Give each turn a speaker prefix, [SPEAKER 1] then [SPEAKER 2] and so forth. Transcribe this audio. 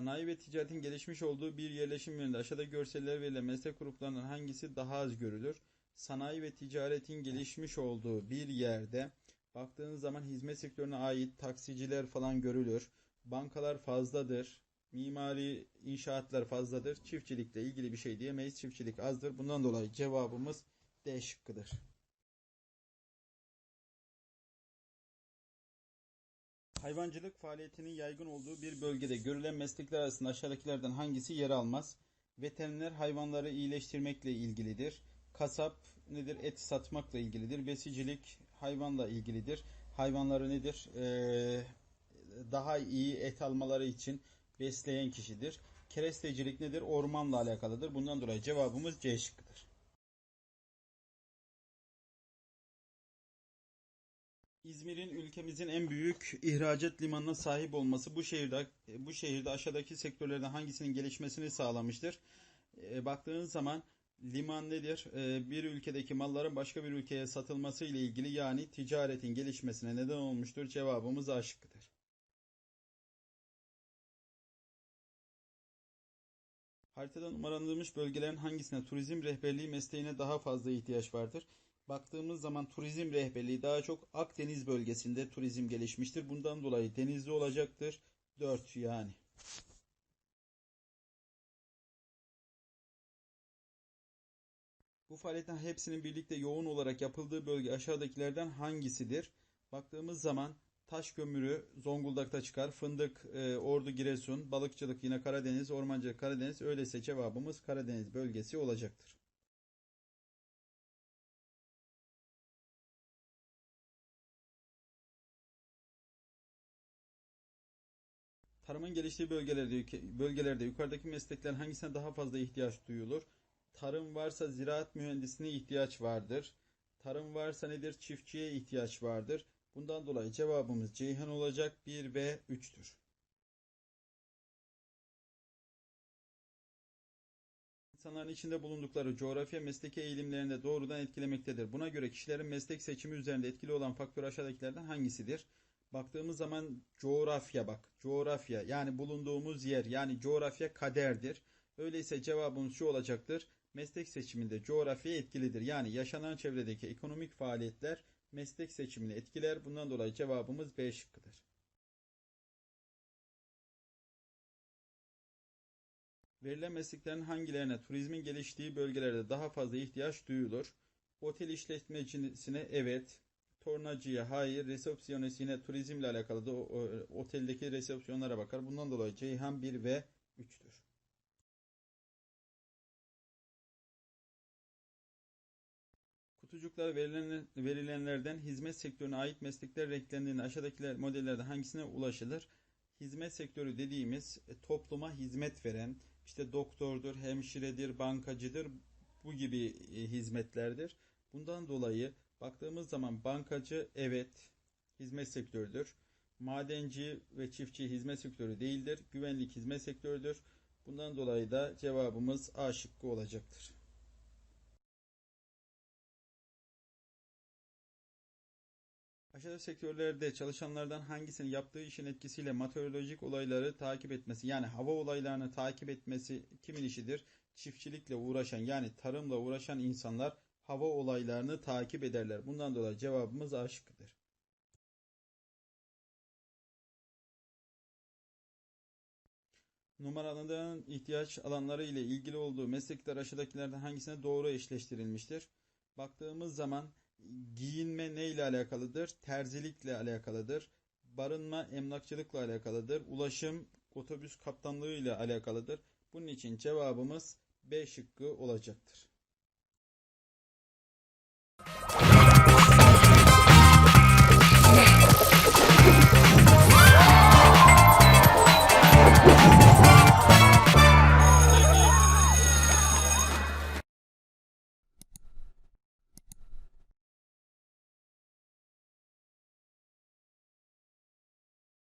[SPEAKER 1] Sanayi ve ticaretin gelişmiş olduğu bir yerleşim yönünde aşağıda görseller verilen meslek gruplarından hangisi daha az görülür? Sanayi ve ticaretin gelişmiş olduğu bir yerde baktığınız zaman hizmet sektörüne ait taksiciler falan görülür. Bankalar fazladır. Mimari inşaatlar fazladır. Çiftçilikle ilgili bir şey diyemeyiz. Çiftçilik azdır. Bundan dolayı cevabımız D şıkkıdır. Hayvancılık faaliyetinin yaygın olduğu bir bölgede görülen meslekler arasında aşağıdakilerden hangisi yer almaz? Veteriner hayvanları iyileştirmekle ilgilidir. Kasap nedir? Et satmakla ilgilidir. Besicilik hayvanla ilgilidir. Hayvanları nedir? Ee, daha iyi et almaları için besleyen kişidir. Kerestecilik nedir? Ormanla alakalıdır. Bundan dolayı cevabımız C şıkkıdır. İzmir'in ülkemizin en büyük ihracat limanına sahip olması bu şehirde bu şehirde aşağıdaki sektörlerden hangisinin gelişmesini sağlamıştır? E, baktığınız zaman liman nedir? E, bir ülkedeki malların başka bir ülkeye satılması ile ilgili yani ticaretin gelişmesine neden olmuştur. Cevabımız A şıkkıdır. Haritada numaralandırılmış bölgelerin hangisine turizm rehberliği mesleğine daha fazla ihtiyaç vardır? Baktığımız zaman turizm rehberliği daha çok Akdeniz bölgesinde turizm gelişmiştir. Bundan dolayı denizli olacaktır. 4 yani. Bu faaliyetlerin hepsinin birlikte yoğun olarak yapıldığı bölge aşağıdakilerden hangisidir? Baktığımız zaman taş kömürü Zonguldak'ta çıkar. Fındık, e, Ordu, Giresun, balıkçılık yine Karadeniz, ormancılık Karadeniz. Öyleyse cevabımız Karadeniz bölgesi olacaktır. Tarımın geliştiği bölgelerde, bölgelerde yukarıdaki mesleklerin hangisine daha fazla ihtiyaç duyulur? Tarım varsa ziraat mühendisine ihtiyaç vardır. Tarım varsa nedir? Çiftçiye ihtiyaç vardır. Bundan dolayı cevabımız Ceyhan olacak 1 ve 3'tür. İnsanların içinde bulundukları coğrafya mesleki eğilimlerinde doğrudan etkilemektedir. Buna göre kişilerin meslek seçimi üzerinde etkili olan faktör aşağıdakilerden hangisidir? Baktığımız zaman coğrafya bak. Coğrafya yani bulunduğumuz yer yani coğrafya kaderdir. Öyleyse cevabımız şu olacaktır. Meslek seçiminde coğrafya etkilidir. Yani yaşanan çevredeki ekonomik faaliyetler meslek seçimini etkiler. Bundan dolayı cevabımız B şıkkıdır. Verilen mesleklerin hangilerine turizmin geliştiği bölgelerde daha fazla ihtiyaç duyulur? Otel işletmecisine evet, tornacıya hayır, resepsiyonist yine turizmle alakalı da oteldeki resepsiyonlara bakar. Bundan dolayı Ceyhan 1 ve 3'tür. Kutucuklar verilen, verilenlerden hizmet sektörüne ait meslekler renklendiğinde aşağıdakiler modellerde hangisine ulaşılır? Hizmet sektörü dediğimiz e, topluma hizmet veren, işte doktordur, hemşiredir, bankacıdır, bu gibi e, hizmetlerdir. Bundan dolayı baktığımız zaman bankacı evet hizmet sektörüdür. Madenci ve çiftçi hizmet sektörü değildir. Güvenlik hizmet sektörüdür. Bundan dolayı da cevabımız A şıkkı olacaktır. Aşağıda sektörlerde çalışanlardan hangisinin yaptığı işin etkisiyle meteorolojik olayları takip etmesi yani hava olaylarını takip etmesi kimin işidir? Çiftçilikle uğraşan yani tarımla uğraşan insanlar hava olaylarını takip ederler. Bundan dolayı cevabımız A şıkkıdır. Numaralandırılan ihtiyaç alanları ile ilgili olduğu meslekler aşağıdakilerden hangisine doğru eşleştirilmiştir? Baktığımız zaman giyinme ne ile alakalıdır? Terzilikle alakalıdır. Barınma emlakçılıkla alakalıdır. Ulaşım otobüs kaptanlığı ile alakalıdır. Bunun için cevabımız B şıkkı olacaktır.